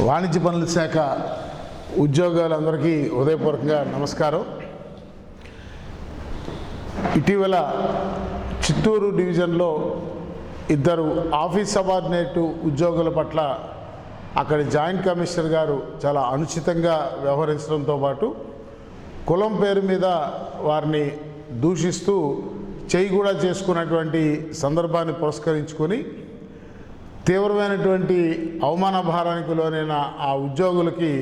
వాణిజ్య పనుల శాఖ ఉద్యోగాలందరికీ హృదయపూర్వకంగా నమస్కారం. ఇటీవల చిత్తూరు డివిజన్లో ఇద్దరు ఆఫీస్ సబార్డినేట్ ఉద్యోగుల పట్ల అక్కడి జాయింట్ కమిషనర్ గారు చాలా అనుచితంగా వ్యవహరించడంతో పాటు కులం పేరు మీద వారిని దూషిస్తూ చేయి కూడా చేసుకున్నటువంటి సందర్భాన్ని పురస్కరించుకొని తీవ్రమైనటువంటి అవమాన భారానికి లోనైన ఆ ఉద్యోగులకి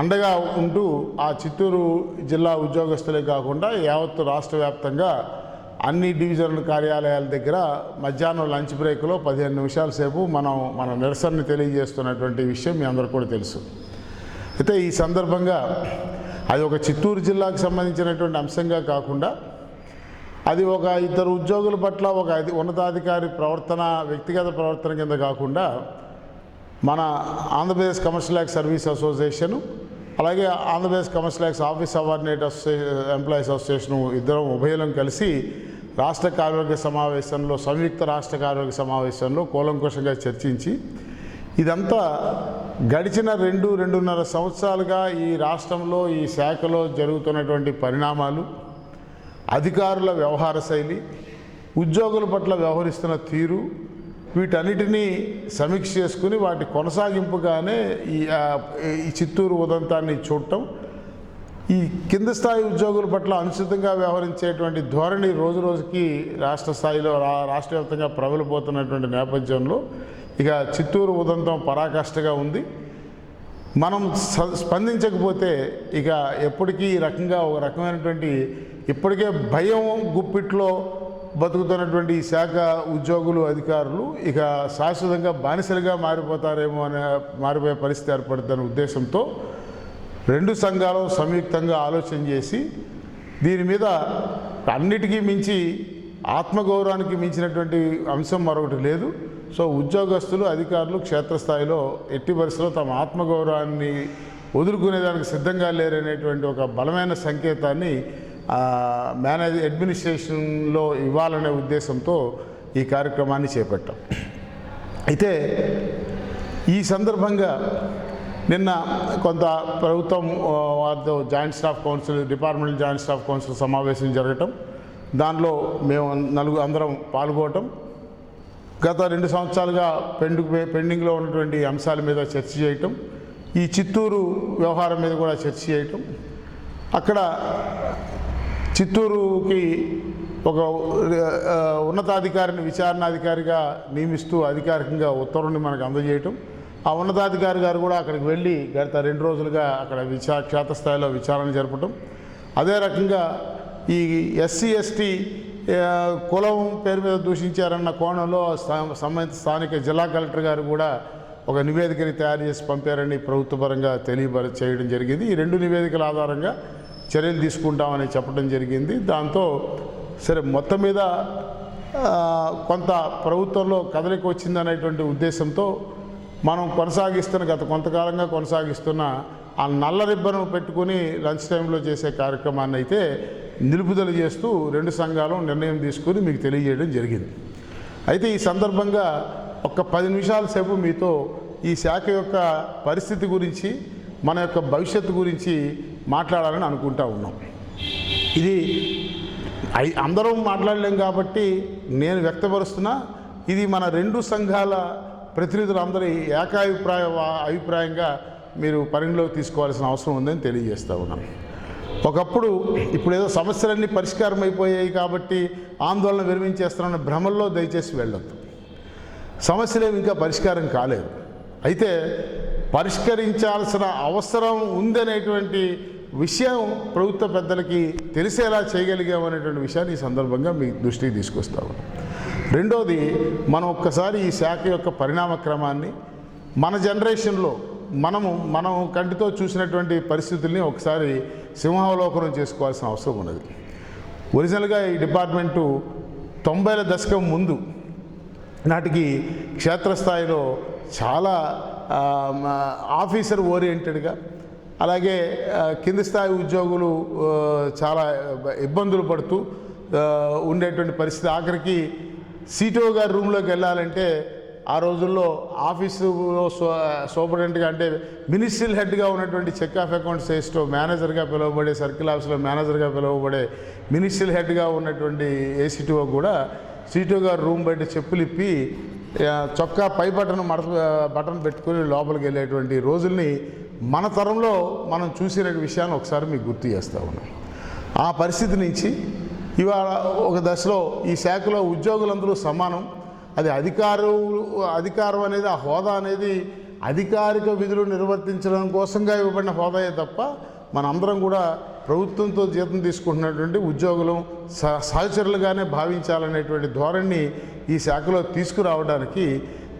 అండగా ఉంటూ ఆ చిత్తూరు జిల్లా ఉద్యోగస్తులే కాకుండా యావత్తు రాష్ట్ర వ్యాప్తంగా అన్ని డివిజనల్ కార్యాలయాల దగ్గర మధ్యాహ్నం లంచ్ బ్రేక్లో పదిహేను నిమిషాల సేపు మనం మన నిరసనని తెలియజేస్తున్నటువంటి విషయం మీ అందరికీ కూడా తెలుసు. అయితే ఈ సందర్భంగా అది ఒక చిత్తూరు జిల్లాకు సంబంధించినటువంటి అంశంగా కాకుండా అది ఒక ఇద్దరు ఉద్యోగుల పట్ల ఒక ఉన్నతాధికారి ప్రవర్తన వ్యక్తిగత ప్రవర్తన కింద కాకుండా మన Andhra Pradesh commercial act service association అలాగే Andhra Pradesh commercial acts office subordinate associate employees association ఇద్దరం ఉభయలం కలిసి రాష్ట్ర కార్యవర్గ సమావేశంలో సంయుక్త రాష్ట్ర కార్యవర్గ సమావేశంలో కూలంకుషంగా చర్చించి ఇదంతా గడిచిన రెండు రెండున్నర సంవత్సరాలుగా ఈ రాష్ట్రంలో ఈ శాఖలో జరుగుతున్నటువంటి పరిణామాలు అధికారుల వ్యవహార శైలి ఉద్యోగుల పట్ల వ్యవహరిస్తున్న తీరు వీటన్నిటినీ సమీక్ష చేసుకుని వాటి కొనసాగింపుగానే ఈ ఈ చిత్తూరు ఉదంతాన్ని చూడటం ఈ కింద స్థాయి ఉద్యోగుల పట్ల అనుచితంగా వ్యవహరించేటువంటి ధోరణి రోజు రోజుకి రాష్ట్ర స్థాయిలో రా- రాష్ట్ర వ్యాప్తంగా ప్రబలిపోతున్నటువంటి నేపథ్యంలో ఇక చిత్తూరు ఉదంతం పరాకాష్ఠగా ఉంది. మనం స్పందించకపోతే ఇక ఎప్పటికీ ఈ రకంగా ఒక రకమైనటువంటి ఇప్పటికే భయం గుప్పిట్లో బతుకుతున్నటువంటి ఈ శాఖ ఉద్యోగులు అధికారులు ఇక శాశ్వతంగా బానిసలుగా మారిపోతారేమో అనే మారిపోయే పరిస్థితి ఏర్పడుతున్న ఉద్దేశంతో రెండు సంఘాలు సంయుక్తంగా ఆలోచన చేసి దీని మీద అన్నిటికీ మించి ఆత్మగౌరవానికి మించినటువంటి అంశం మరొకటి లేదు. సో ఉద్యోగస్తులు అధికారులు క్షేత్రస్థాయిలో ఎట్టి వరుసలో తమ ఆత్మగౌరవాన్ని వదులుకునేదానికి సిద్ధంగా లేరనేటువంటి ఒక బలమైన సంకేతాన్ని మేనేజ్ అడ్మినిస్ట్రేషన్లో ఇవ్వాలనే ఉద్దేశంతో ఈ కార్యక్రమాన్ని చేపట్టాం. అయితే ఈ సందర్భంగా నిన్న కొంత ప్రభుత్వం వారితో joint staff council department joint staff council సమావేశం జరగటం దానిలో మేము నలుగురు అందరం పాల్గొనటం గత రెండు సంవత్సరాలుగా పెండింగ్ పెండింగ్లో ఉన్నటువంటి అంశాల మీద చర్చ చేయటం ఈ చిత్తూరు వ్యవహారం మీద కూడా చర్చ చేయటం అక్కడ చిత్తూరుకి ఒక ఉన్నతాధికారిని విచారణాధికారిగా నియమిస్తూ అధికారికంగా ఉత్తర్వుని మనకు అందజేయటం. ఆ ఉన్నతాధికారి గారు కూడా అక్కడికి వెళ్ళి గత రెండు రోజులుగా అక్కడ విచా క్షేత్రస్థాయిలో విచారణ జరపటం. అదే రకంగా ఈ ఎస్సీ ఎస్టీ కులం పేరు మీద దూషించారన్న కోణంలో సంబంధిత స్థానిక జిల్లా కలెక్టర్ గారు కూడా ఒక నివేదికని తయారు చేసి పంపారని ప్రభుత్వపరంగా తెలియపర చేయడం జరిగింది. ఈ రెండు నివేదికల ఆధారంగా చర్యలు తీసుకుంటామని చెప్పడం జరిగింది. దాంతో సరే మొత్తం మీద కొంత ప్రభుత్వంలో కదలిక వచ్చిందనేటువంటి ఉద్దేశంతో మనం కొనసాగిస్తున్న గత కొంతకాలంగా కొనసాగిస్తున్న ఆ నల్ల రిబ్బను పెట్టుకుని లంచ్ టైంలో చేసే కార్యక్రమాన్ని అయితే నిలుపుదల చేస్తూ రెండు సంఘాలు నిర్ణయం తీసుకుని మీకు తెలియజేయడం జరిగింది. అయితే ఈ సందర్భంగా ఒక పది నిమిషాల సేపు మీతో ఈ శాఖ యొక్క పరిస్థితి గురించి మన యొక్క భవిష్యత్తు గురించి మాట్లాడాలని అనుకుంటా ఉన్నాం. ఇది అందరం మాట్లాడలేం కాబట్టి నేను వ్యక్తపరుస్తున్నా ఇది మన రెండు సంఘాల ప్రతినిధులందరి ఏకాభిప్రాయ వా- అభిప్రాయంగా మీరు పరిగణలోకి తీసుకోవాల్సిన అవసరం ఉందని తెలియజేస్తా ఉన్నాను ఒకప్పుడు ఇప్పుడు ఏదో సమస్యలన్నీ పరిష్కారం అయిపోయాయి కాబట్టి ఆందోళన విరమించేస్తామన్న భ్రమల్లో దయచేసి వెళ్ళొద్దు. సమస్యలు ఇంకా పరిష్కారం కాలేదు. అయితే పరిష్కరించాల్సిన అవసరం ఉందనేటువంటి విషయం ప్రభుత్వ పెద్దలకి తెలిసేలా చేయగలిగామనేటువంటి విషయాన్ని ఈ సందర్భంగా మీ దృష్టికి తీసుకొస్తాము రెండోది మనం ఒక్కసారి ఈ శాఖ యొక్క పరిణామ క్రమాన్ని మన జనరేషన్లో మనము మనం కంటితో చూసినటువంటి పరిస్థితుల్ని ఒకసారి సింహావలోకనం చేసుకోవాల్సిన అవసరం ఉన్నది. ఒరిజినల్గా ఈ డిపార్ట్మెంటు తొంభైల దశకం ముందు నాటికి క్షేత్రస్థాయిలో చాలా ఆఫీసర్ ఓరియంటెడ్గా అలాగే కింది స్థాయి ఉద్యోగులు చాలా ఇబ్బందులు పడుతూ ఉండేటువంటి పరిస్థితి. ఆఖరికి సీటో గారి రూమ్లోకి వెళ్ళాలంటే ఆ రోజుల్లో ఆఫీసులో సో సూపరింటెండెంట్గా అంటే మినిస్ట్రియల్ హెడ్గా ఉన్నటువంటి చెక్ ఆఫ్ అకౌంట్స్ ఏస్టో మేనేజర్గా పిలువబడే సర్కిల్ ఆఫీస్లో మేనేజర్గా పిలువబడే మినిస్ట్రియల్ హెడ్గా ఉన్నటువంటి ఏసీటీఓ కూడా సీటీఓ గారు రూమ్ బయట చెప్పులు ఇప్పి చొక్కా పై బటన్ మడత బటన్ పెట్టుకుని లోపలికి వెళ్ళేటువంటి రోజుల్ని మన తరంలో మనం చూసిన విషయాన్ని ఒకసారి మీకు గుర్తు చేస్తా ఉన్నాం ఆ పరిస్థితి నుంచి ఇవాళ ఒక దశలో ఈ శాఖలో ఉద్యోగులందరూ సమానం. అది అధికారం అధికారం అనేది ఆ హోదా అనేది అధికారిక విధులు నిర్వర్తించడం కోసంగా ఇవ్వబడిన హోదాయే తప్ప మనందరం కూడా ప్రభుత్వంతో జీతం తీసుకుంటున్నటువంటి ఉద్యోగులు సహచరులుగానే భావించాలనేటువంటి ధోరణి ఈ శాఖలో తీసుకురావడానికి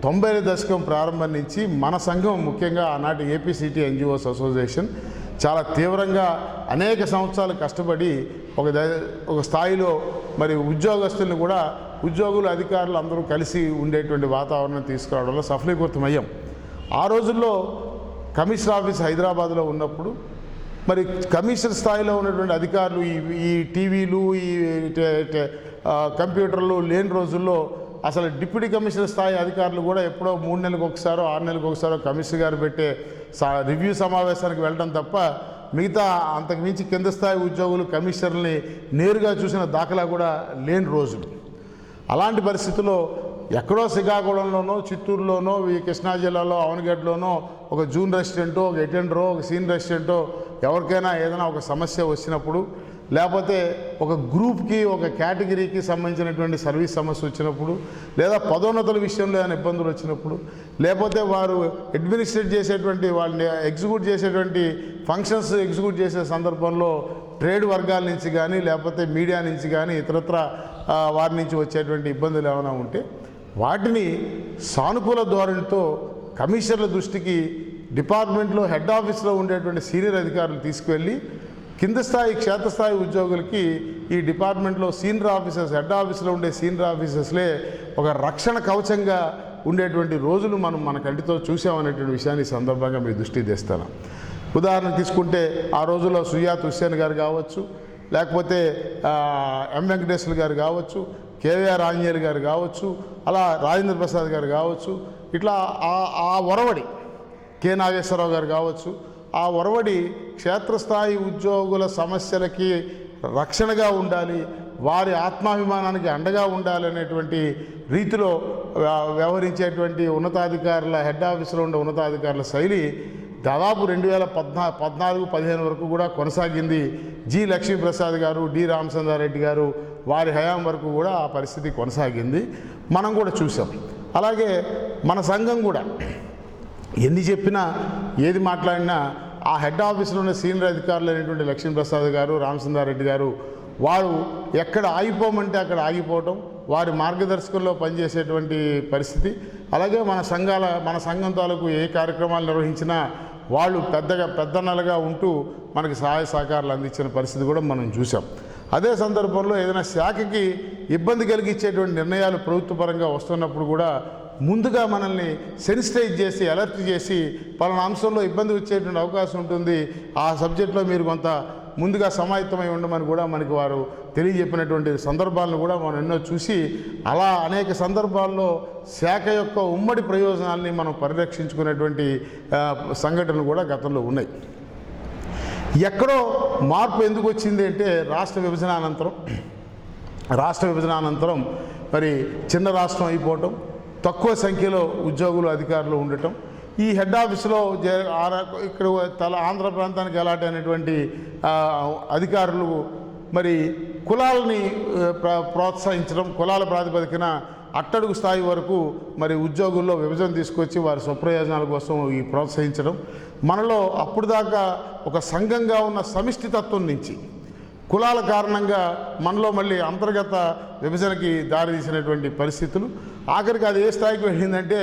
తొంభై దశకం ప్రారంభం నుంచి మన సంఘం ముఖ్యంగా ఆనాటి ఏపీసీటీ ఎన్జిఓస్ అసోసియేషన్ చాలా తీవ్రంగా అనేక సంవత్సరాలు కష్టపడి ఒక ఒక స్థాయిలో మరి ఉద్యోగస్తుల్ని కూడా ఉద్యోగులు అధికారులు అందరూ కలిసి ఉండేటువంటి వాతావరణం తీసుకురావడంలో సఫలీకృతమయ్యాం. ఆ రోజుల్లో కమిషనర్ ఆఫీస్ హైదరాబాద్లో ఉన్నప్పుడు మరి కమిషనర్ స్థాయిలో ఉన్నటువంటి అధికారులు ఈ ఈ టీవీలు ఈ కంప్యూటర్లు లేని రోజుల్లో అసలు డిప్యూటీ కమిషనర్ స్థాయి అధికారులు కూడా ఎప్పుడో మూడు నెలలకు ఒకసారో ఆరు నెలలకు ఒకసారో కమిషనర్ గారు పెట్టే సా- రివ్యూ సమావేశానికి వెళ్ళడం తప్ప మిగతా అంతకుమించి కింద స్థాయి ఉద్యోగులు కమిషనర్ని నేరుగా చూసిన దాఖలా కూడా లేని రోజులు. అలాంటి పరిస్థితుల్లో ఎక్కడో శ్రీకాకుళంలోనో చిత్తూరులోనో ఈ కృష్ణా జిల్లాలో అవనగడ్డలోనో ఒక జూన్ రెసిడెంటో ఒక ఎటెండరో ఒక సీన్ రెసిడెంటో ఎవరికైనా ఏదైనా ఒక సమస్య వచ్చినప్పుడు లేకపోతే ఒక గ్రూప్కి ఒక కేటగిరీకి సంబంధించినటువంటి సర్వీస్ సమస్య వచ్చినప్పుడు లేదా పదోన్నతుల విషయంలో ఏమైనా ఇబ్బందులు వచ్చినప్పుడు లేకపోతే వారు అడ్మినిస్ట్రేట్ చేసేటువంటి వాళ్ళని ఎగ్జిక్యూట్ చేసేటువంటి ఫంక్షన్స్ ఎగ్జిక్యూట్ చేసే సందర్భంలో ట్రేడ్ వర్గాల నుంచి కానీ లేకపోతే మీడియా నుంచి కానీ ఇతరత్ర వారి నుంచి వచ్చేటువంటి ఇబ్బందులు ఏమైనా ఉంటే వాటిని సానుకూల ధోరణితో కమిషనర్ల దృష్టికి డిపార్ట్మెంట్లో హెడ్ ఆఫీస్లో ఉండేటువంటి సీనియర్ అధికారులు తీసుకువెళ్ళి కింద స్థాయి క్షేత్రస్థాయి ఉద్యోగులకి ఈ డిపార్ట్మెంట్లో సీనియర్ ఆఫీసర్స్ హెడ్ ఆఫీస్లో ఉండే సీనియర్ ఆఫీసర్స్లే ఒక రక్షణ కవచంగా ఉండేటువంటి రోజులు మనం మన కంటితో చూసామనేటువంటి విషయాన్ని సందర్భంగా మీ దృష్టి తెస్తాను. ఉదాహరణ తీసుకుంటే ఆ రోజుల్లో సుయాత్ హుస్సేన్ గారు కావచ్చు లేకపోతే ఎం వెంకటేశ్వర గారు కావచ్చు కేవీఆర్ ఆంజనేయులు గారు కావచ్చు అలా రాజేంద్ర ప్రసాద్ గారు కావచ్చు ఇట్లా ఆ ఆ ఒరవడి కె నాగేశ్వరరావు గారు కావచ్చు ఆ ఒరవడి క్షేత్రస్థాయి ఉద్యోగుల సమస్యలకి రక్షణగా ఉండాలి వారి ఆత్మాభిమానానికి అండగా ఉండాలి అనేటువంటి రీతిలో వ్యవహరించేటువంటి ఉన్నతాధికారుల హెడ్ ఆఫీసులో ఉండే ఉన్నతాధికారుల శైలి దాదాపు రెండు వేల పద్నా పద్నాలుగు పదిహేను వరకు కూడా కొనసాగింది జి లక్ష్మీప్రసాద్ గారు డి రామచంద్రారెడ్డి గారు వారి హయాం వరకు కూడా ఆ పరిస్థితి కొనసాగింది. మనం కూడా చూసాం అలాగే మన సంఘం కూడా ఎన్ని చెప్పినా ఏది మాట్లాడినా ఆ హెడ్ ఆఫీసులో ఉన్న సీనియర్ అధికారులు అయినటువంటి లక్ష్మీప్రసాద్ గారు రామచంద్రారెడ్డి గారు వారు ఎక్కడ ఆగిపోమంటే అక్కడ ఆగిపోవటం వారి మార్గదర్శకంలో పనిచేసేటువంటి పరిస్థితి. అలాగే మన సంఘాల మన సంఘం తాలూకు ఏ కార్యక్రమాలు నిర్వహించినా వాళ్ళు పెద్దగా పెద్దన్నలుగా ఉంటూ మనకి సహాయ సహకారాలు అందించిన పరిస్థితి కూడా మనం చూసాం అదే సందర్భంలో ఏదైనా శాఖకి ఇబ్బంది కలిగించేటువంటి నిర్ణయాలు ప్రభుత్వ పరంగా వస్తున్నప్పుడు కూడా ముందుగా మనల్ని సెన్సిటైజ్ చేసి అలర్ట్ చేసి పలానా అంశంలో ఇబ్బంది వచ్చేటువంటి అవకాశం ఉంటుంది. ఆ సబ్జెక్ట్లో మీరు కొంత ముందుగా సమాయత్తమై ఉండమని కూడా మనకి వారు తెలియజెప్పినటువంటి సందర్భాలను కూడా మనం ఎన్నో చూసి అలా అనేక సందర్భాల్లో శాఖ యొక్క ఉమ్మడి ప్రయోజనాల్ని మనం పరిరక్షించుకునేటువంటి సంఘటనలు కూడా గతంలో ఉన్నాయి. ఎక్కడో మార్పు ఎందుకు వచ్చింది అంటే రాష్ట్ర విభజన అనంతరం రాష్ట్ర విభజన అనంతరం మరి చిన్న రాష్ట్రం అయిపోవటం తక్కువ సంఖ్యలో ఉద్యోగులు అధికారులు ఉండటం ఈ హెడ్ ఆఫీస్లో ఇక్కడ తల ఆంధ్ర ప్రాంతానికి ఎలాంటి అనేటువంటి అధికారులు మరి కులాలని ప్ర- ప్రోత్సహించడం కులాల ప్రాతిపదికన అట్టడుగు స్థాయి వరకు మరి ఉద్యోగుల్లో విభజన తీసుకొచ్చి వారి స్వప్రయోజనాల కోసం ఈ ప్రోత్సహించడం. మనలో అప్పుడు దాకా ఒక సంఘంగా ఉన్న సమిష్టి తత్వం నుంచి కులాల కారణంగా మనలో మళ్ళీ అంతర్గత విభజనకి దారితీసినటువంటి పరిస్థితులు. ఆఖరికి అది ఏ స్థాయికి వెళ్ళిందంటే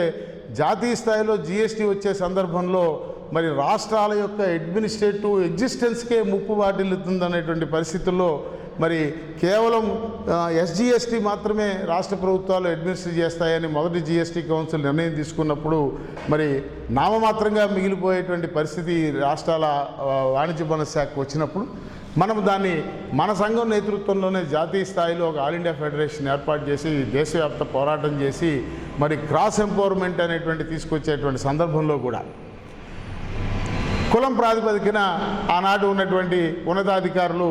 జాతీయ స్థాయిలో జిఎస్టీ వచ్చే సందర్భంలో మరి రాష్ట్రాల యొక్క అడ్మినిస్ట్రేటివ్ ఎగ్జిస్టెన్స్కే ముప్పు వాటిల్లుతుందనేటువంటి పరిస్థితుల్లో మరి కేవలం ఎస్జిఎస్టీ మాత్రమే రాష్ట్ర ప్రభుత్వాలు అడ్మినిస్ట్రేట్ చేస్తాయని మొదటి జిఎస్టీ కౌన్సిల్ నిర్ణయం తీసుకున్నప్పుడు మరి నామమాత్రంగా మిగిలిపోయేటువంటి పరిస్థితి రాష్ట్రాల వాణిజ్య పన్ను శాఖకు వచ్చినప్పుడు. మనం దాన్ని మన సంఘం నేతృత్వంలోనే జాతీయ స్థాయిలో ఒక ఆల్ ఇండియా ఫెడరేషన్ ఏర్పాటు చేసి దేశవ్యాప్త పోరాటం చేసి మరి క్రాస్ ఎంపవర్మెంట్ అనేటువంటి తీసుకొచ్చేటువంటి సందర్భంలో కూడా కులం ప్రాతిపదికన ఆనాడు ఉన్నటువంటి ఉన్నతాధికారులు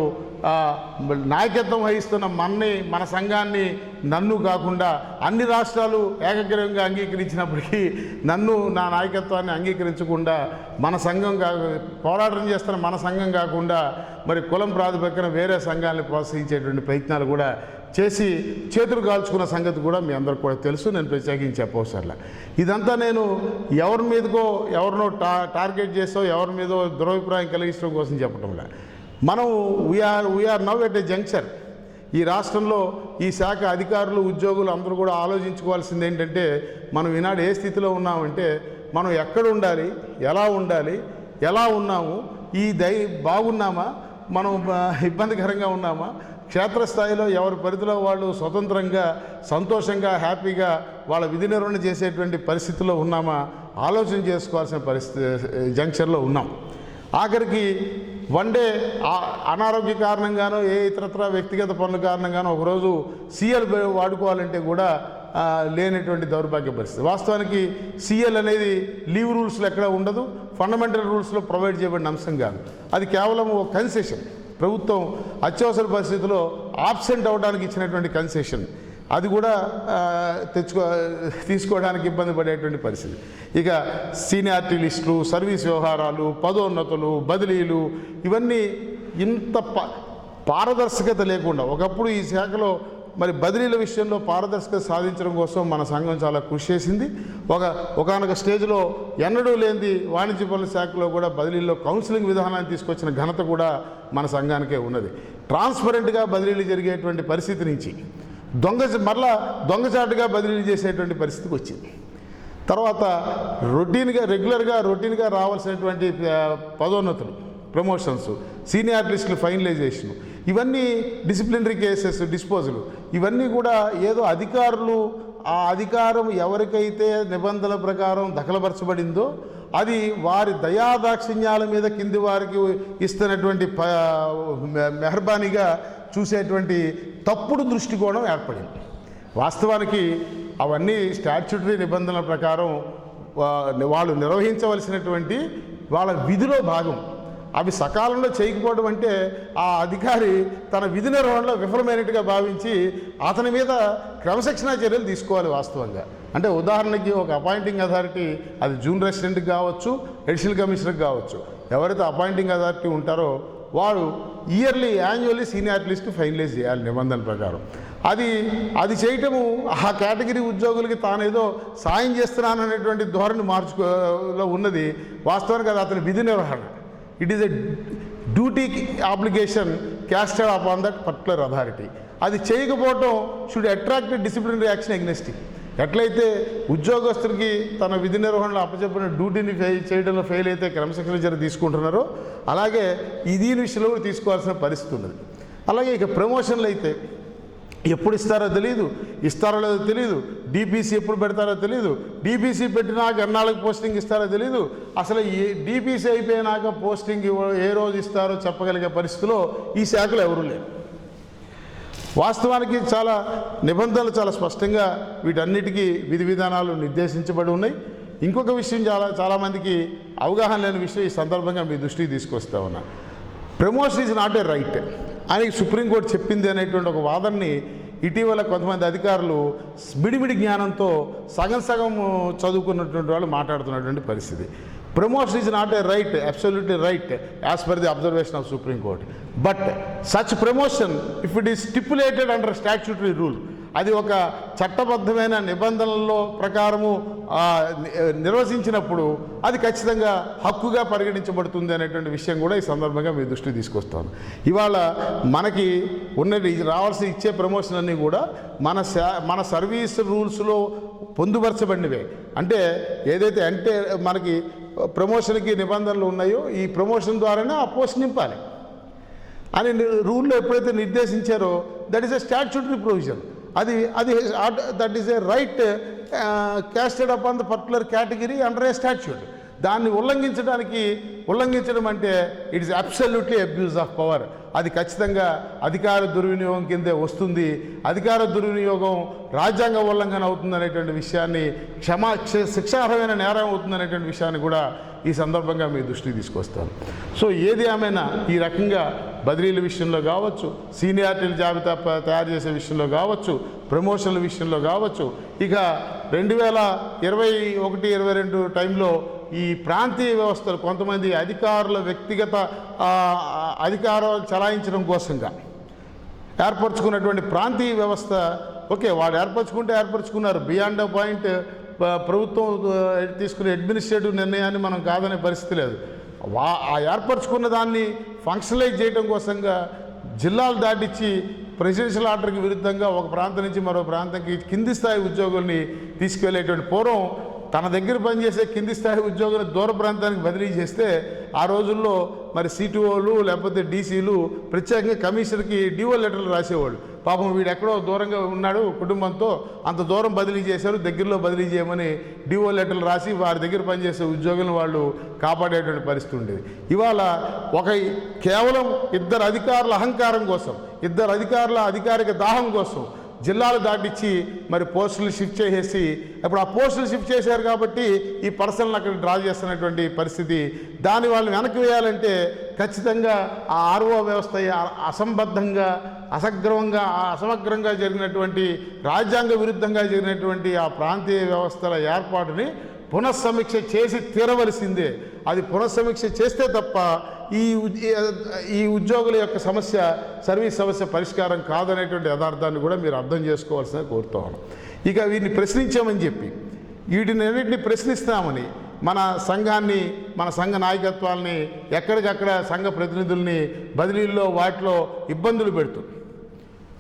నాయకత్వం వహిస్తున్న మనని మన సంఘాన్ని నన్ను కాకుండా అన్ని రాష్ట్రాలు ఏకగ్రీవంగా అంగీకరించినప్పటికీ నన్ను నా నాయకత్వాన్ని అంగీకరించకుండా మన సంఘం కా పోరాటం చేస్తున్న మన సంఘం కాకుండా మరి కులం ప్రాతిపక్కన వేరే సంఘాలను ప్రోత్సహించేటువంటి ప్రయత్నాలు కూడా చేసి చేతులు కాల్చుకున్న సంగతి కూడా మీ అందరికి కూడా తెలుసు. నేను ప్రత్యేకించి చెప్పవసరలే. ఇదంతా నేను ఎవరి మీదకో ఎవరినో టా టార్గెట్ చేసో ఎవరి మీదో దురభిప్రాయం కలిగించడం కోసం చెప్పటంలే మనం we are we are now at a junction ఈ రాష్ట్రంలో ఈ శాఖ అధికారులు ఉద్యోగులు అందరూ కూడా ఆలోచించుకోవాల్సింది ఏంటంటే మనం ఈనాడు ఏ స్థితిలో ఉన్నామంటే మనం ఎక్కడ ఉండాలి ఎలా ఉండాలి ఎలా ఉన్నాము ఈ దై బాగున్నామా మనం ఇబ్బందికరంగా ఉన్నామా క్షేత్రస్థాయిలో ఎవరి పరిధిలో వాళ్ళు స్వతంత్రంగా సంతోషంగా హ్యాపీగా వాళ్ళ విధి నిర్వహణ చేసేటువంటి పరిస్థితిలో ఉన్నామా ఆలోచన చేసుకోవాల్సిన పరిస్థితి జంక్షన్లో ఉన్నాం. ఆఖరికి వన్ డే అనారోగ్య కారణంగానో ఏ ఇతరత్ర వ్యక్తిగత పనుల కారణంగానో ఒకరోజు సీఎల్ వాడుకోవాలంటే కూడా లేనటువంటి దౌర్భాగ్య పరిస్థితి. వాస్తవానికి సీఎల్ అనేది లీవ్ రూల్స్లో ఎక్కడ ఉండదు ఫండమెంటల్ రూల్స్లో ప్రొవైడ్ చేయబడిన అంశం కాదు అది కేవలం ఒక కన్సెషన్. ప్రభుత్వం అత్యవసర పరిస్థితిలో ఆబ్సెంట్ అవ్వడానికి ఇచ్చినటువంటి కన్సెషన్. అది కూడా తెచ్చుకో తీసుకోవడానికి ఇబ్బంది పడేటువంటి పరిస్థితి. ఇక సీనియారిటీ లిస్టులు సర్వీస్ వ్యవహారాలు పదోన్నతులు బదిలీలు ఇవన్నీ ఇంత ప పారదర్శకత లేకుండా ఒకప్పుడు ఈ శాఖలో మరి బదిలీల విషయంలో పారదర్శకత సాధించడం కోసం మన సంఘం చాలా కృషి చేసింది. ఒక ఒకనొక స్టేజ్లో ఎన్నడూ లేనిది వాణిజ్య పనుల శాఖలో కూడా బదిలీల్లో కౌన్సిలింగ్ విధానాన్ని తీసుకొచ్చిన ఘనత కూడా మన సంఘానికే ఉన్నది. ట్రాన్స్పరెంట్గా బదిలీలు జరిగేటువంటి పరిస్థితి నుంచి దొంగ మరలా దొంగచాటుగా బదిలీ చేసేటువంటి పరిస్థితికి వచ్చింది. తర్వాత రొటీన్గా రెగ్యులర్గా రొటీన్గా రావాల్సినటువంటి పదోన్నతులు ప్రమోషన్స్ సీనియర్ లిస్టులు ఫైనలైజేషన్ ఇవన్నీ డిసిప్లినరీ కేసెస్ డిస్పోజల్ ఇవన్నీ కూడా ఏదో అధికారులు ఆ అధికారం ఎవరికైతే నిబంధనల ప్రకారం దఖలపరచబడిందో అది వారి దయాదాక్షిణ్యాల మీద కింది వారికి ఇస్తున్నటువంటి ప మెహర్బానీగా చూసేటువంటి తప్పుడు దృష్టికోణం ఏర్పడింది. వాస్తవానికి అవన్నీ స్టాట్యూటరీ నిబంధనల ప్రకారం వాళ్ళు నిర్వహించవలసినటువంటి వాళ్ళ విధిలో భాగం. అవి సకాలంలో చేయకపోవడం అంటే ఆ అధికారి తన విధి నిర్వహణలో విఫలమైనట్టుగా భావించి అతని మీద క్రమశిక్షణా చర్యలు తీసుకోవాలి వాస్తవంగా. అంటే ఉదాహరణకి ఒక అపాయింటింగ్ అథారిటీ అది జూన్ రెసిడెంట్కి కావచ్చు ఎడిషనల్ కమిషనర్కి కావచ్చు. ఎవరైతే అపాయింటింగ్ అథారిటీ ఉంటారో వాడు yearly annually senior list finalize చేయాలి నిబంధన ప్రకారం. అది అది చేయటము ఆ కేటగిరీ ఉద్యోగులకి తానేదో సాయం చేస్తున్నాను అనేటువంటి ధోరణి మార్చుకోలో ఉన్నది. వాస్తవానికి అది అతని విధి నిర్వహణ. It is a duty application casted upon that particular authority అది చేయకపోవటం should attract disciplinary action against ఎట్లయితే ఉద్యోగస్తుడికి తన విధి నిర్వహణలో అప్పచెప్పిన డ్యూటీని ఫెయిల్ చేయడంలో ఫెయిల్ అయితే క్రమశిక్షణ చర్య తీసుకుంటున్నారో అలాగే ఇది విషయంలో కూడా తీసుకోవాల్సిన పరిస్థితి ఉన్నది. అలాగే ఇక ప్రమోషన్లు అయితే ఎప్పుడు ఇస్తారో తెలియదు ఇస్తారో లేదో తెలియదు డీపీసీ ఎప్పుడు పెడతారో తెలియదు డీపీసీ పెట్టినాక ఎన్నాళ్ళకి పోస్టింగ్ ఇస్తారో తెలియదు అసలు ఏ డీపీసీ అయిపోయినాక పోస్టింగ్ ఏ రోజు ఇస్తారో చెప్పగలిగే పరిస్థితిలో ఈ శాఖలు ఎవరూ లేరు. వాస్తవానికి చాలా నిబంధనలు చాలా స్పష్టంగా వీటన్నిటికీ విధి విధానాలు నిర్దేశించబడి ఉన్నాయి. ఇంకొక విషయం చాలా చాలామందికి అవగాహన లేని విషయం ఈ సందర్భంగా మీ దృష్టికి తీసుకొస్తా ఉన్నా. Promotion is not a right అని సుప్రీంకోర్టు చెప్పింది అనేటువంటి ఒక వాదనని ఇటీవల కొంతమంది అధికారులు మిడిమిడి జ్ఞానంతో సగం సగం చదువుకున్నటువంటి వాళ్ళు మాట్లాడుతున్నటువంటి పరిస్థితి. Promotion is not a right absolutely right as per the observation of Supreme Court but such promotion if it is stipulated under statutory rule అది ఒక చట్టబద్ధమైన నిబంధనల్లో ప్రకారము నిర్వచించినప్పుడు అది ఖచ్చితంగా హక్కుగా పరిగణించబడుతుంది అనేటువంటి విషయం కూడా ఈ సందర్భంగా మీ దృష్టికి తీసుకొస్తాను. ఇవాళ మనకి ఉన్నది రావాల్సి ఇచ్చే ప్రమోషన్ అన్నీ కూడా మన మన సర్వీస్ రూల్స్లో పొందుపరచబడినవే. అంటే ఏదైతే అంటే మనకి ప్రమోషన్కి నిబంధనలు ఉన్నాయో ఈ ప్రమోషన్ ద్వారానే ఆ పోస్ట్ నింపాలి. అని రూల్లో ఎప్పుడైతే నిర్దేశించారో that is a statutory provision అది అది that is a right casted upon the particular category under a statute దాన్ని ఉల్లంఘించడానికి ఉల్లంఘించడం అంటే it's absolutely abuse of power అది ఖచ్చితంగా అధికార దుర్వినియోగం కిందే వస్తుంది. అధికార దుర్వినియోగం రాజ్యాంగ ఉల్లంఘన అవుతుందనేటువంటి విషయాన్ని క్షమా క్ష- శిక్షార్హమైన నేరం అవుతుందనేటువంటి విషయాన్ని కూడా ఈ సందర్భంగా మీ దృష్టికి తీసుకొస్తాను. సో ఏది ఏమైనా ఈ రకంగా బదిలీల విషయంలో కావచ్చు సీనియారిటీల జాబితా తయారు చేసే విషయంలో కావచ్చు ప్రమోషన్ల విషయంలో కావచ్చు ఇక రెండు వేల ఇరవై ఒకటి ఇరవై రెండు టైంలో ఈ ప్రాంతీయ వ్యవస్థలు కొంతమంది అధికారుల వ్యక్తిగత అధికారాలు చలాయించడం కోసంగా. ఏర్పరచుకున్నటువంటి ప్రాంతీయ వ్యవస్థ ఓకే వాడు ఏర్పరచుకుంటే ఏర్పరచుకున్నారు. బియాండ్ పాయింట్ ప్రభుత్వం తీసుకునే అడ్మినిస్ట్రేటివ్ నిర్ణయాన్ని మనం కాదనే పరిస్థితి లేదు. వా ఆ ఏర్పరచుకున్న దాన్ని ఫంక్షనలైజ్ చేయడం కోసంగా జిల్లాలు దాటిచ్చి ప్రెసిడెన్షియల్ ఆర్డర్కి విరుద్ధంగా ఒక ప్రాంతం నుంచి మరో ప్రాంతంకి కింది స్థాయి ఉద్యోగుల్ని తీసుకువెళ్ళేటువంటి పూర్వం తన దగ్గర పనిచేసే కింది స్థాయి ఉద్యోగులు దూర ప్రాంతానికి బదిలీ చేస్తే ఆ రోజుల్లో మరి సిటిఓలు లేకపోతే డీసీలు ప్రత్యేకంగా కమిషనర్కి డిఓ లెటర్లు రాసేవాళ్ళు. పాపం వీడు ఎక్కడో దూరంగా ఉన్నాడు కుటుంబంతో అంత దూరం బదిలీ చేశారు దగ్గరలో బదిలీ చేయమని డిఓ లెటర్లు రాసి వారి దగ్గర పనిచేసే ఉద్యోగులను వాళ్ళు కాపాడేటువంటి పరిస్థితి ఉండేది. ఇవాళ ఒక కేవలం ఇద్దరు అధికారుల అహంకారం కోసం ఇద్దరు అధికారుల అధికారిక దాహం కోసం జిల్లాలు దాటిచ్చి మరి పోస్టులు షిఫ్ట్ చేసేసి ఇప్పుడు ఆ పోస్టులు షిఫ్ట్ చేశారు కాబట్టి ఈ పర్సన్లు అక్కడ డ్రా చేస్తున్నటువంటి పరిస్థితి. దాని వాళ్ళని వెనక్కి వేయాలంటే ఖచ్చితంగా ఆ ఆర్ఓ వ్యవస్థ అసంబద్ధంగా అసగ్రవంగా అసమగ్రంగా జరిగినటువంటి రాజ్యాంగ విరుద్ధంగా జరిగినటువంటి ఆ ప్రాంతీయ వ్యవస్థల ఏర్పాటుని పునఃసమీక్ష చేసి తీరవలసిందే. అది పునఃసమీక్ష చేస్తే తప్ప ఈ ఈ ఉద్యోగుల యొక్క సమస్య సర్వీస్ సమస్య పరిష్కారం కాదనేటువంటి యథార్థాన్ని కూడా మీరు అర్థం చేసుకోవాల్సిన కోరుతాను ఇక వీటిని ప్రశ్నించామని చెప్పి వీటిని అన్నింటినీ ప్రశ్నిస్తామని మన సంఘాన్ని మన సంఘ నాయకత్వాల్ని ఎక్కడికక్కడ సంఘ ప్రతినిధుల్ని బదిలీల్లో వాటిలో ఇబ్బందులు పెడుతూ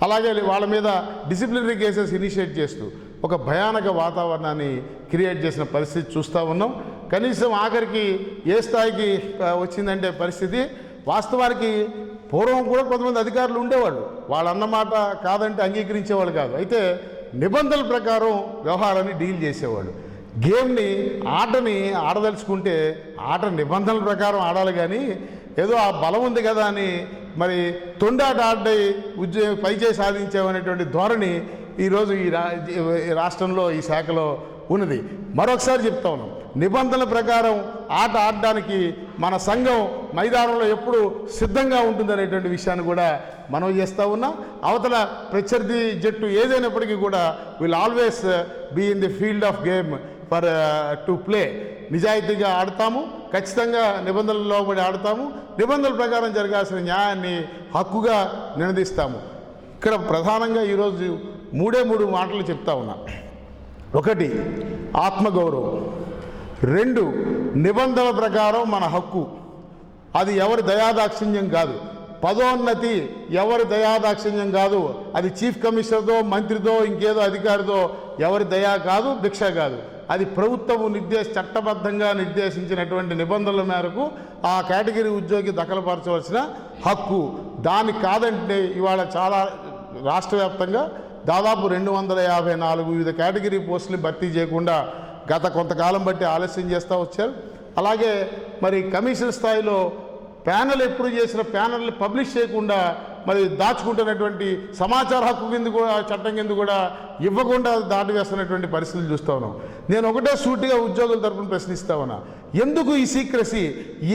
అలాగే వాళ్ళ మీద డిసిప్లినరీ కేసెస్ ఇనిషియేట్ చేస్తూ ఒక భయానక వాతావరణాన్ని క్రియేట్ చేసిన పరిస్థితి చూస్తూ ఉన్నాం. కనీసం ఆఖరికి ఏ స్థాయికి వచ్చిందంటే పరిస్థితి వాస్తవానికి పూర్వం కూడా కొంతమంది అధికారులు ఉండేవాళ్ళు. వాళ్ళు అన్నమాట కాదంటే అంగీకరించేవాళ్ళు కాదు. అయితే నిబంధనల ప్రకారం వ్యవహారాన్ని డీల్ చేసేవాళ్ళు. గేమ్ని ఆటని ఆడదలుచుకుంటే ఆట నిబంధనల ప్రకారం ఆడాలి కానీ ఏదో ఆ బలం ఉంది కదా అని మరి తొండాట ఆడి ఉద్యోగం పైచే సాధించామనేటువంటి ధోరణి ఈరోజు ఈ రా ఈ రాష్ట్రంలో ఈ శాఖలో ఉన్నది. మరొకసారి చెప్తా ఉన్నాం. నిబంధనల ప్రకారం ఆట ఆడడానికి మన సంఘం మైదానంలో ఎప్పుడు సిద్ధంగా ఉంటుందనేటువంటి విషయాన్ని కూడా మనం చేస్తూ ఉన్నాం. అవతల ప్రత్యర్థి జట్టు ఏదైనప్పటికీ కూడా will always be in the field of game for to play నిజాయితీగా ఆడతాము. ఖచ్చితంగా నిబంధనలు లోబడి ఆడతాము. నిబంధనల ప్రకారం జరగాల్సిన న్యాయాన్ని హక్కుగా నినదిస్తాము ఇక్కడ ప్రధానంగా ఈరోజు మూడే మూడు మాటలు చెప్తా ఉన్నా. ఒకటి ఆత్మగౌరవం. రెండు నిబంధనల ప్రకారం మన హక్కు. అది ఎవరి దయాదాక్షిణ్యం కాదు. పదోన్నతి ఎవరి దయాదాక్షిణ్యం కాదు. అది చీఫ్ కమిషనర్తో మంత్రిదో ఇంకేదో అధికారిదో ఎవరి దయా కాదు భిక్ష కాదు. అది ప్రభుత్వము నిర్దేశ చట్టబద్ధంగా నిర్దేశించినటువంటి నిబంధనల మేరకు ఆ కేటగిరీ ఉద్యోగి దఖలుపరచవలసిన హక్కు. దాని కాదంటే ఇవాళ చాలా రాష్ట్ర వ్యాప్తంగా దాదాపు రెండు వందల యాభై నాలుగు వివిధ కేటగిరీ పోస్టులు భర్తీ చేయకుండా గత కొంతకాలం బట్టి ఆలస్యం చేస్తూ వచ్చారు. అలాగే మరి కమిషన్ స్థాయిలో ప్యానల్ ఎప్పుడు చేసిన ప్యానల్ని పబ్లిష్ చేయకుండా మరి దాచుకుంటున్నటువంటి సమాచార హక్కు కింద కూడా చట్టం కింద కూడా ఇవ్వకుండా దాటివేస్తున్నటువంటి పరిస్థితులు చూస్తూ ఉన్నాం. నేను ఒకటే సూటిగా ఉద్యోగుల తరపున ప్రశ్నిస్తా ఉన్నా. ఎందుకు ఈ సీక్రసీ?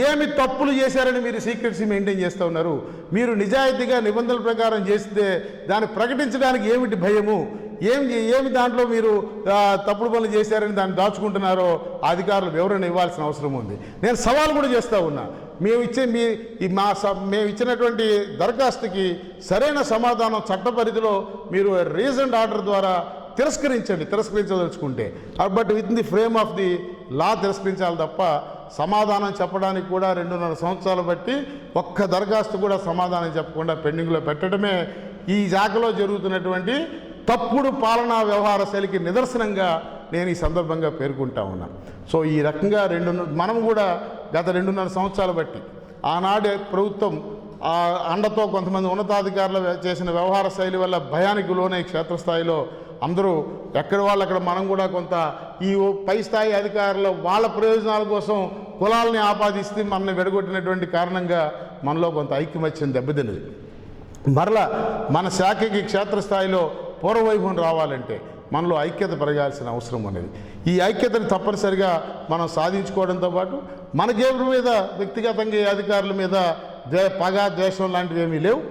ఏమి తప్పులు చేశారని మీరు సీక్రసీ మెయింటైన్ చేస్తూ ఉన్నారు? మీరు నిజాయితీగా నిబంధనల ప్రకారం చేస్తే దాన్ని ప్రకటించడానికి ఏమిటి భయము? ఏం ఏమి దాంట్లో మీరు తప్పుడు పనులు చేశారని దాన్ని దాచుకుంటున్నారో అధికారులు వివరణ ఇవ్వాల్సిన అవసరం ఉంది. నేను సవాల్ కూడా చేస్తూ ఉన్నా. మేము ఇచ్చే మీ మా మేము ఇచ్చినటువంటి దరఖాస్తుకి సరైన సమాధానం చట్ట పరిధిలో మీరు రీజన్ ఆర్డర్ ద్వారా తిరస్కరించండి తిరస్కరించదలుచుకుంటే. But with the frame of the law తిరస్కరించాలి తప్ప సమాధానం చెప్పడానికి కూడా రెండున్నర సంవత్సరాలు బట్టి ఒక్క దరఖాస్తు కూడా సమాధానం చెప్పకుండా పెండింగ్లో పెట్టడమే ఈ శాఖలో జరుగుతున్నటువంటి తప్పుడు పాలనా వ్యవహార శైలికి నిదర్శనంగా నేను ఈ సందర్భంగా పేర్కొంటా ఉన్నాను సో ఈ రకంగా రెండు మనం కూడా గత రెండున్నర సంవత్సరాలు బట్టి ఆనాడే ప్రభుత్వం ఆ అండతో కొంతమంది ఉన్నతాధికారులు చేసిన వ్యవహార శైలి వల్ల భయానికి లోనై క్షేత్రస్థాయిలో అందరూ ఎక్కడ వాళ్ళు అక్కడ మనం కూడా కొంత ఈ పై స్థాయి అధికారులు వాళ్ళ ప్రయోజనాల కోసం కులాలని ఆపాదిస్తే మనల్ని వెడగొట్టినటువంటి కారణంగా మనలో కొంత ఐక్యమత్యం దెబ్బతిన్నది. మరలా మన శాఖకి క్షేత్రస్థాయిలో పూర్వవైభవం రావాలంటే మనలో ఐక్యత పెరగాల్సిన అవసరం అనేది. ఈ ఐక్యతను తప్పనిసరిగా మనం సాధించుకోవడంతో పాటు మన జేబుల మీద వ్యక్తిగతంగా అధికారుల మీద ద్వే పగ ద్వేషం లాంటివి ఏమీ లేవు.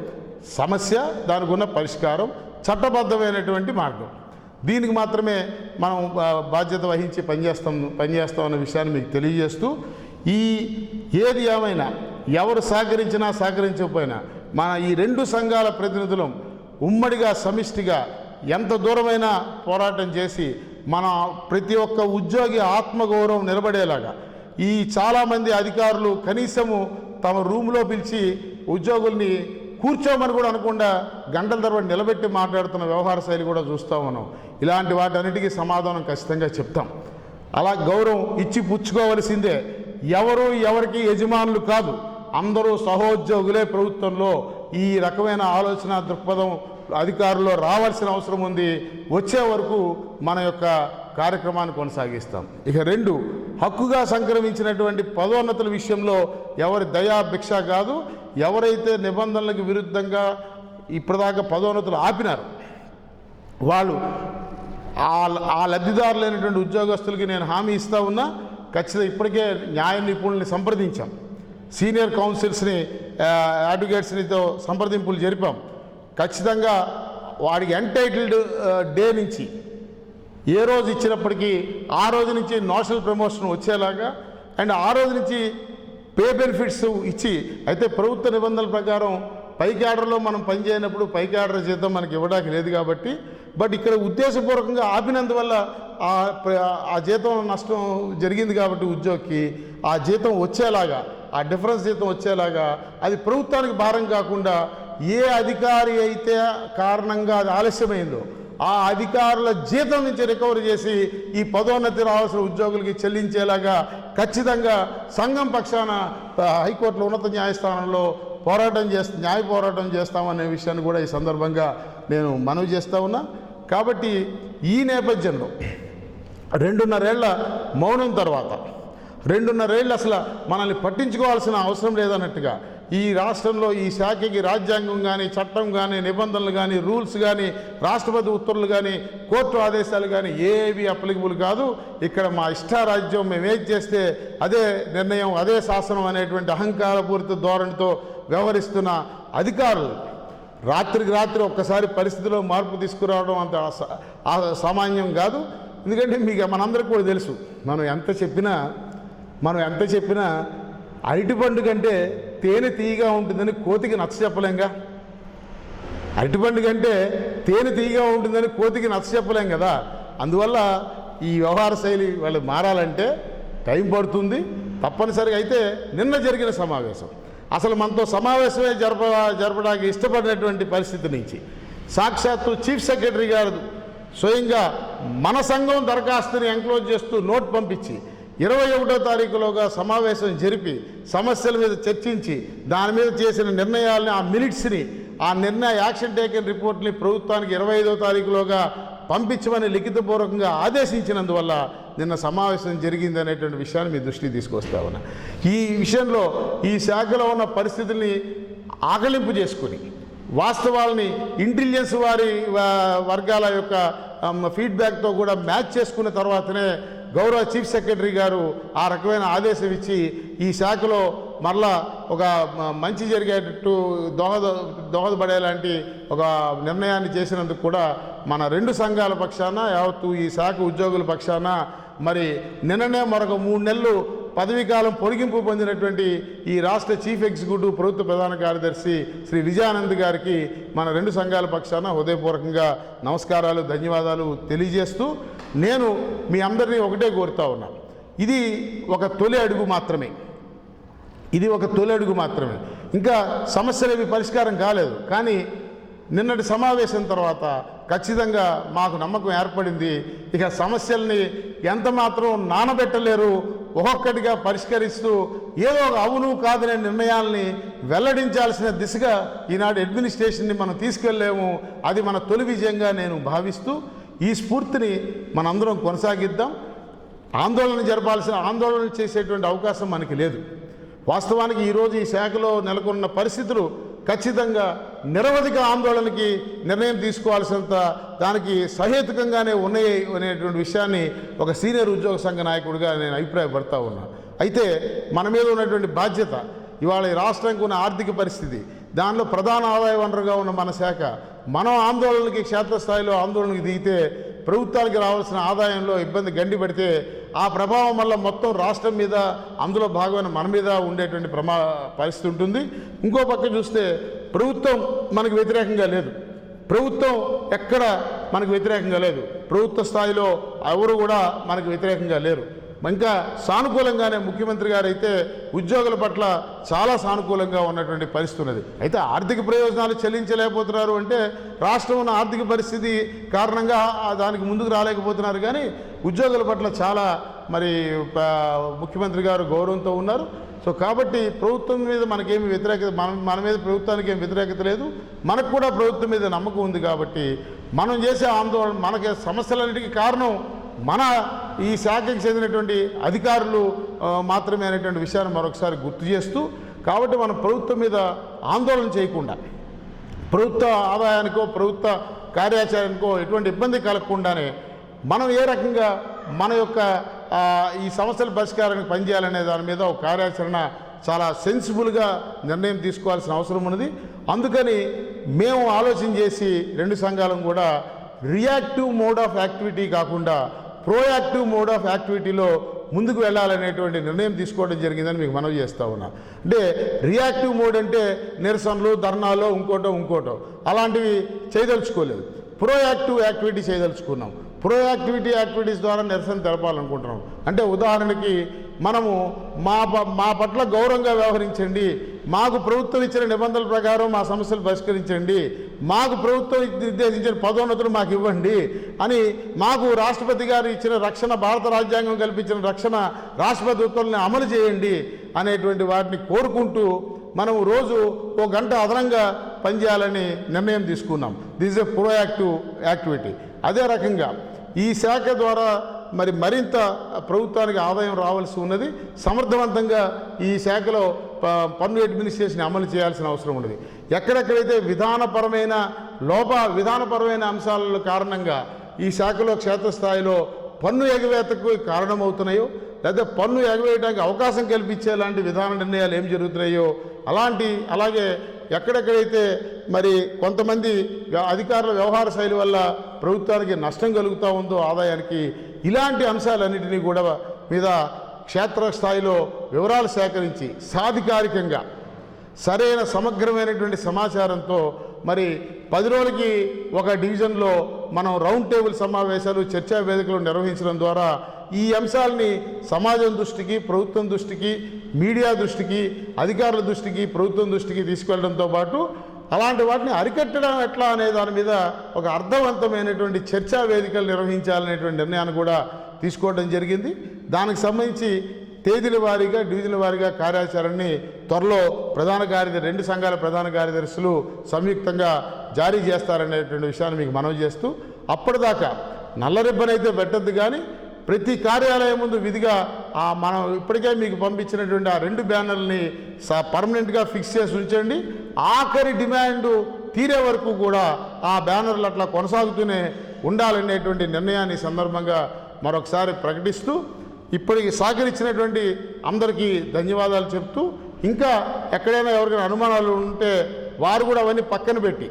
సమస్య దానికి ఉన్న పరిష్కారం చట్టబద్ధమైనటువంటి మార్గం. దీనికి మాత్రమే మనం బాధ్యత వహించి పనిచేస్తాం పనిచేస్తాం అనే విషయాన్ని మీకు తెలియజేస్తూ ఈ ఏది ఏమైనా ఎవరు సహకరించినా సహకరించకపోయినా మన ఈ రెండు సంఘాల ప్రతినిధులం ఉమ్మడిగా సమిష్టిగా ఎంత దూరమైనా పోరాటం చేసి మన ప్రతి ఒక్క ఉద్యోగి ఆత్మగౌరవం నిలబడేలాగా ఈ చాలామంది అధికారులు కనీసము తమ రూమ్లో పిలిచి ఉద్యోగుల్ని కూర్చోమని కూడా అనకుండా గంటల తర్వాత నిలబెట్టి మాట్లాడుతున్న వ్యవహార శైలి కూడా చూస్తూ ఉన్నాం ఇలాంటి వాటన్నిటికీ సమాధానం ఖచ్చితంగా చెప్తాం. అలా గౌరవం ఇచ్చి పుచ్చుకోవలసిందే. ఎవరు ఎవరికి యజమానులు కాదు. అందరూ సహోద్యోగులే ప్రభుత్వంలో ఈ రకమైన ఆలోచన దృక్పథం అధికారుల్లో రావాల్సిన అవసరం ఉంది. వచ్చే వరకు మన యొక్క కార్యక్రమాన్ని కొనసాగిస్తాం. ఇక రెండు హక్కుగా సంక్రమించినటువంటి పదోన్నతుల విషయంలో ఎవరి దయా భిక్ష కాదు. ఎవరైతే నిబంధనలకు విరుద్ధంగా ఇప్పటిదాకా పదోన్నతులు ఆపినారు వాళ్ళు ఆ లబ్ధిదారులైనటువంటి ఉద్యోగస్తులకి నేను హామీ ఇస్తా ఉన్నా. ఖచ్చితంగా ఇప్పటికే న్యాయ నిపుణుల్ని సంప్రదించాం. సీనియర్ కౌన్సిల్స్ని అడ్వకేట్స్నితో సంప్రదింపులు జరిపాం. ఖచ్చితంగా వాడికి ఎంటైటిల్డ్ డే నుంచి ఏ రోజు ఇచ్చినప్పటికీ ఆ రోజు నుంచి నోషనల్ ప్రమోషన్ వచ్చేలాగా అండ్ ఆ రోజు నుంచి పే బెనిఫిట్స్ ఇచ్చి అయితే ప్రభుత్వ నిబంధనల ప్రకారం పైకి ఆర్డర్లో మనం పనిచేయనప్పుడు పైకి ఆర్డర్ జీతం మనకి ఇవ్వడానికి లేదు కాబట్టి బట్ ఇక్కడ ఉద్దేశపూర్వకంగా ఆపినందువల్ల ఆ జీతం నష్టం జరిగింది కాబట్టి ఉద్యోగికి ఆ జీతం వచ్చేలాగా ఆ డిఫరెన్స్ జీతం వచ్చేలాగా అది ప్రభుత్వానికి భారం కాకుండా ఏ అధికారి అయితే కారణంగా అది ఆలస్యమైందో ఆ అధికారుల జీతం నుంచి రికవరీ చేసి ఈ పదోన్నతి రావాల్సిన ఉద్యోగులకి చెల్లించేలాగా ఖచ్చితంగా సంఘం పక్షాన హైకోర్టులో ఉన్నత న్యాయస్థానంలో పోరాటం చేస్తా న్యాయ పోరాటం చేస్తామనే విషయాన్ని కూడా ఈ సందర్భంగా నేను మనవి చేస్తూ ఉన్నా. కాబట్టి ఈ నేపథ్యంలో రెండున్నరేళ్ళ మౌనం తర్వాత రెండున్నరేళ్ళు అసలు మనల్ని పట్టించుకోవాల్సిన అవసరం లేదన్నట్టుగా ఈ రాష్ట్రంలో ఈ శాఖకి రాజ్యాంగం కానీ చట్టం కానీ నిబంధనలు కానీ రూల్స్ కానీ రాష్ట్రపతి ఉత్తర్వులు కానీ కోర్టు ఆదేశాలు కానీ ఏవి అప్లికబుల్ కాదు. ఇక్కడ మా ఇష్టారాజ్యం మేము ఏం చేస్తే అదే నిర్ణయం అదే శాసనం అనేటువంటి అహంకారపూరిత ధోరణితో వ్యవహరిస్తున్న అధికారులు రాత్రికి రాత్రి ఒక్కసారి పరిస్థితిలో మార్పు తీసుకురావడం అంత సామాన్యం కాదు. ఎందుకంటే మీకు మనందరికీ కూడా తెలుసు మనం ఎంత చెప్పినా మనం ఎంత చెప్పినా అరటిపండు కంటే తేనె తీయగా ఉంటుందని కోతికి నచ్చ చెప్పలేంగా? అరటిపండు కంటే తేనె తీయగా ఉంటుందని కోతికి నచ్చ చెప్పలేం కదా. అందువల్ల ఈ వ్యవహార శైలి వాళ్ళు మారాలంటే టైం పడుతుంది. తప్పనిసరిగా అయితే నిన్న జరిగిన సమావేశం. అసలు మనతో సమావేశమే జరప జరపడానికి ఇష్టపడినటువంటి పరిస్థితి నుంచి. సాక్షాత్తు చీఫ్ సెక్రటరీ గారు స్వయంగా మన సంఘం దరఖాస్తుని ఎంక్లోజ్ చేస్తూ నోట్ పంపించి ఇరవై ఒకటో తారీఖులోగా సమావేశం జరిపి సమస్యల మీద చర్చించి దాని మీద చేసిన నిర్ణయాలని ఆ మినిట్స్ని ఆ నిర్ణయ యాక్షన్ టేకన్ రిపోర్ట్ని ప్రభుత్వానికి ఇరవై ఐదో తారీఖులోగా పంపించమని లిఖితపూర్వకంగా ఆదేశించినందువల్ల నిన్న సమావేశం జరిగింది అనేటువంటి విషయాన్ని మీ దృష్టికి తీసుకొస్తా ఉన్నా. ఈ విషయంలో ఈ శాఖలో ఉన్న పరిస్థితుల్ని ఆకలింపు చేసుకుని వాస్తవాలని ఇంటెలిజెన్స్ వారి వర్గాల యొక్క ఫీడ్బ్యాక్తో కూడా మ్యాచ్ చేసుకున్న తర్వాతనే గౌరవ చీఫ్ సెక్రటరీ గారు ఆ రకమైన ఆదేశం ఇచ్చి ఈ శాఖలో మరలా ఒక మంచి జరిగేటట్టు దోహద దోహదపడేలాంటి ఒక నిర్ణయాన్ని చేసినందుకు కూడా మన రెండు సంఘాల పక్షాన యావత్తు ఈ శాఖ ఉద్యోగుల పక్షాన మరి నిన్ననే మరొక మూడు నెలలు పదవీకాలం పొడిగింపు పొందినటువంటి ఈ రాష్ట్ర చీఫ్ ఎగ్జిక్యూటివ్ ప్రభుత్వ ప్రధాన కార్యదర్శి శ్రీ విజయానంద్ గారికి మన రెండు సంఘాల పక్షాన హృదయపూర్వకంగా నమస్కారాలు ధన్యవాదాలు తెలియజేస్తూ నేను మీ అందరినీ ఒకటే కోరుతా ఉన్నాను ఇది ఒక తొలి అడుగు మాత్రమే. ఇది ఒక తొలి అడుగు మాత్రమే. ఇంకా సమస్యలు పరిష్కారం కాలేదు. కానీ నిన్నటి సమావేశం తర్వాత ఖచ్చితంగా మాకు నమ్మకం ఏర్పడింది. ఇక సమస్యల్ని ఎంత మాత్రం నానబెట్టలేరు ఒక్కొక్కటిగా పరిష్కరిస్తూ ఏదో ఒక అవును కాదనే నిర్ణయాల్ని వెల్లడించాల్సిన దిశగా ఈనాడు అడ్మినిస్ట్రేషన్ని మనం తీసుకెళ్ళలేము అది మన తొలి విజయంగా నేను భావిస్తూ ఈ స్ఫూర్తిని మనందరం కొనసాగిద్దాం. ఆందోళన జరపాల్సిన ఆందోళన చేసేటువంటి అవకాశం మనకి లేదు. వాస్తవానికి ఈరోజు ఈ శాఖలో నెలకొన్న పరిస్థితులు ఖచ్చితంగా నిరవధిక ఆందోళనకి నిర్ణయం తీసుకోవాల్సినంత దానికి సహేతుకంగానే ఉన్నాయి అనేటువంటి విషయాన్ని ఒక సీనియర్ ఉద్యోగ సంఘ నాయకుడిగా నేను అభిప్రాయపడతా ఉన్నా. అయితే మన మీద ఉన్నటువంటి బాధ్యత ఇవాళ ఈ రాష్ట్రానికి ఉన్న ఆర్థిక పరిస్థితి దానిలో ప్రధాన ఆదాయ వనరుగా ఉన్న మన శాఖ మనం ఆందోళనకి క్షేత్రస్థాయిలో ఆందోళనకి దిగితే ప్రభుత్వానికి రావాల్సిన ఆదాయంలో ఇబ్బంది గండి పెడితే ఆ ప్రభావం వల్ల మొత్తం రాష్ట్రం మీద అందులో భాగమైన మన మీద ఉండేటువంటి ప్రమా పరిస్థితి ఉంటుంది. ఇంకో పక్క చూస్తే ప్రభుత్వం మనకు వ్యతిరేకంగా లేదు. ప్రభుత్వం ఎక్కడ మనకు వ్యతిరేకంగా లేదు. ప్రభుత్వ స్థాయిలో ఎవరు కూడా మనకు వ్యతిరేకంగా లేరు. ఇంకా సానుకూలంగానే ముఖ్యమంత్రి గారు అయితే ఉద్యోగుల పట్ల చాలా సానుకూలంగా ఉన్నటువంటి పరిస్థితి ఉన్నది. అయితే ఆర్థిక ప్రయోజనాలు చెల్లించలేకపోతున్నారు అంటే రాష్ట్రం ఉన్న ఆర్థిక పరిస్థితి కారణంగా దానికి ముందుకు రాలేకపోతున్నారు కానీ ఉద్యోగుల పట్ల చాలా మరి ముఖ్యమంత్రి గారు గౌరవంతో ఉన్నారు. సో కాబట్టి ప్రభుత్వం మీద మనకేమి వ్యతిరేకత మన మన మీద ప్రభుత్వానికి ఏం వ్యతిరేకత లేదు. మనకు కూడా ప్రభుత్వం మీద నమ్మకం ఉంది కాబట్టి మనం చేసే ఆందోళన మనకి సమస్యలన్నిటికీ కారణం మన ఈ శాఖకి చెందినటువంటి అధికారులు మాత్రమే అనేటువంటి విషయాన్ని మరొకసారి గుర్తు చేస్తూ కాబట్టి మనం ప్రభుత్వం మీద ఆందోళన చేయకుండా ప్రభుత్వ ఆదాయానికో ప్రభుత్వ కార్యాచరణకో ఎటువంటి ఇబ్బంది కలగకుండానే మనం ఏ రకంగా మన యొక్క ఈ సమస్యల పరిష్కారానికి పనిచేయాలనే దాని మీద ఒక కార్యాచరణ చాలా సెన్సిబుల్గా నిర్ణయం తీసుకోవాల్సిన అవసరం ఉన్నది. అందుకని మేము ఆలోచన చేసి రెండు సంఘాలను కూడా రియాక్టివ్ మోడ్ ఆఫ్ యాక్టివిటీ కాకుండా ప్రోయాక్టివ్ మోడ్ ఆఫ్ యాక్టివిటీలో ముందుకు వెళ్ళాలనేటువంటి నిర్ణయం తీసుకోవడం జరిగిందని మీకు మనవి చేస్తా ఉన్నా. అంటే రియాక్టివ్ మోడ్ అంటే నిరసనలు ధర్నాలు ఇంకోటో ఇంకోటో. అలాంటివి చేయదలుచుకోలేదు. ప్రోయాక్టివ్ యాక్టివిటీ చేయదలుచుకున్నాం. ప్రోయాక్టివిటీ యాక్టివిటీస్ ద్వారా నిరసన తెలపాలనుకుంటున్నాం. అంటే ఉదాహరణకి మనము మా ప- మా పట్ల గౌరవంగా వ్యవహరించండి. మాకు ప్రభుత్వం ఇచ్చిన నిబంధనల ప్రకారం మా సమస్యలు పరిష్కరించండి మాకు ప్రభుత్వం నిర్దేశించిన పదోన్నతులు మాకు ఇవ్వండి అని మాకు రాష్ట్రపతి గారు ఇచ్చిన రక్షణ భారత రాజ్యాంగం కల్పించిన రక్షణ రాష్ట్రపతి ఉత్తర్వులను అమలు చేయండి అనేటువంటి వాటిని కోరుకుంటూ మనం రోజు ఓ గంట అదనంగా పనిచేయాలని నిర్ణయం తీసుకున్నాం. This a proactive activity. అదే రకంగా ఈ శాఖ ద్వారా మరి మరింత ప్రభుత్వానికి ఆదాయం రావాల్సి ఉన్నది. సమర్థవంతంగా ఈ శాఖలో ప- పన్ను అడ్మినిస్ట్రేషన్ అమలు చేయాల్సిన అవసరం ఉన్నది. ఎక్కడెక్కడైతే విధానపరమైన లోప విధానపరమైన అంశాల కారణంగా ఈ శాఖలో క్షేత్రస్థాయిలో పన్ను ఎగవేతకు కారణమవుతున్నాయో లేదా పన్ను ఎగవేయడానికి అవకాశం కల్పించే లాంటి విధాన నిర్ణయాలు ఏం జరుగుతున్నాయో అలాంటి అలాగే ఎక్కడెక్కడైతే మరి కొంతమంది వ్య- అధికారుల వ్యవహార శైలి వల్ల ప్రభుత్వానికి నష్టం కలుగుతూ ఉందో ఆదాయానికి ఇలాంటి అంశాలన్నింటినీ కూడా మీద క్షేత్రస్థాయిలో వివరాలు సేకరించి సాధికారికంగా సరైన సమగ్రమైనటువంటి సమాచారంతో మరి పది రోజులకి ఒక డివిజన్లో మనం రౌండ్ టేబుల్ సమావేశాలు చర్చా వేదికలు నిర్వహించడం ద్వారా ఈ అంశాలని సమాజం దృష్టికి ప్రభుత్వం దృష్టికి మీడియా దృష్టికి అధికారుల దృష్టికి ప్రభుత్వం దృష్టికి తీసుకెళ్ళడంతో పాటు అలాంటి వాటిని అరికట్టడం ఎట్లా అనే దాని మీద ఒక అర్థవంతమైనటువంటి చర్చా వేదికలు నిర్వహించాలనేటువంటి నిర్ణయాన్ని కూడా తీసుకోవడం జరిగింది. దానికి సంబంధించి తేదీల వారీగా డివిజన్ల వారీగా కార్యాచరణని త్వరలో ప్రధాన కార్యదర్శి రెండు సంఘాల ప్రధాన కార్యదర్శులు సంయుక్తంగా జారీ చేస్తారనేటువంటి విషయాన్ని మీకు మనవి చేస్తూ అప్పటిదాకా నల్ల రిబ్బన్ అయితే పెట్టద్దు కానీ ప్రతి కార్యాలయం ముందు విధిగా ఆ మనం ఇప్పటికే మీకు పంపించినటువంటి ఆ రెండు బ్యానర్ని స పర్మనెంట్గా ఫిక్స్ చేసి ఉంచండి. ఆఖరి డిమాండ్ తీరే వరకు కూడా ఆ బ్యానర్లు అట్లా కొనసాగుతూనే ఉండాలనేటువంటి నిర్ణయాన్ని సందర్భంగా మరొకసారి ప్రకటిస్తూ ఇప్పటికి సహకరించినటువంటి అందరికీ ధన్యవాదాలు చెప్తూ ఇంకా ఎక్కడైనా ఎవరికైనా అనుమానాలు ఉంటే వారు కూడా అవన్నీ పక్కన పెట్టి.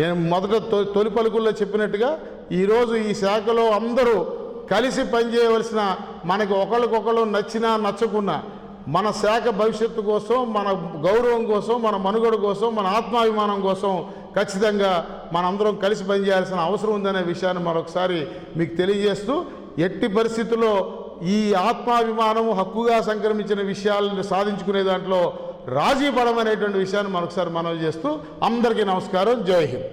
నేను మొదట తొలి పలుకుల్లో చెప్పినట్టుగా ఈరోజు ఈ శాఖలో అందరూ కలిసి పనిచేయవలసిన మనకి ఒకరికొకరు నచ్చినా నచ్చకున్నా మన శాఖ భవిష్యత్తు కోసం మన గౌరవం కోసం మన మనుగడ కోసం మన ఆత్మాభిమానం కోసం ఖచ్చితంగా మనందరం కలిసి పనిచేయాల్సిన అవసరం ఉందనే విషయాన్ని మరొకసారి మీకు తెలియజేస్తూ ఎట్టి పరిస్థితుల్లో ఈ ఆత్మాభిమానము హక్కుగా సంక్రమించిన విషయాలను సాధించుకునే దాంట్లో రాజీపడమనేటువంటి విషయాన్ని మరొకసారి మనవి చేస్తూ అందరికీ నమస్కారం. జై హింద్.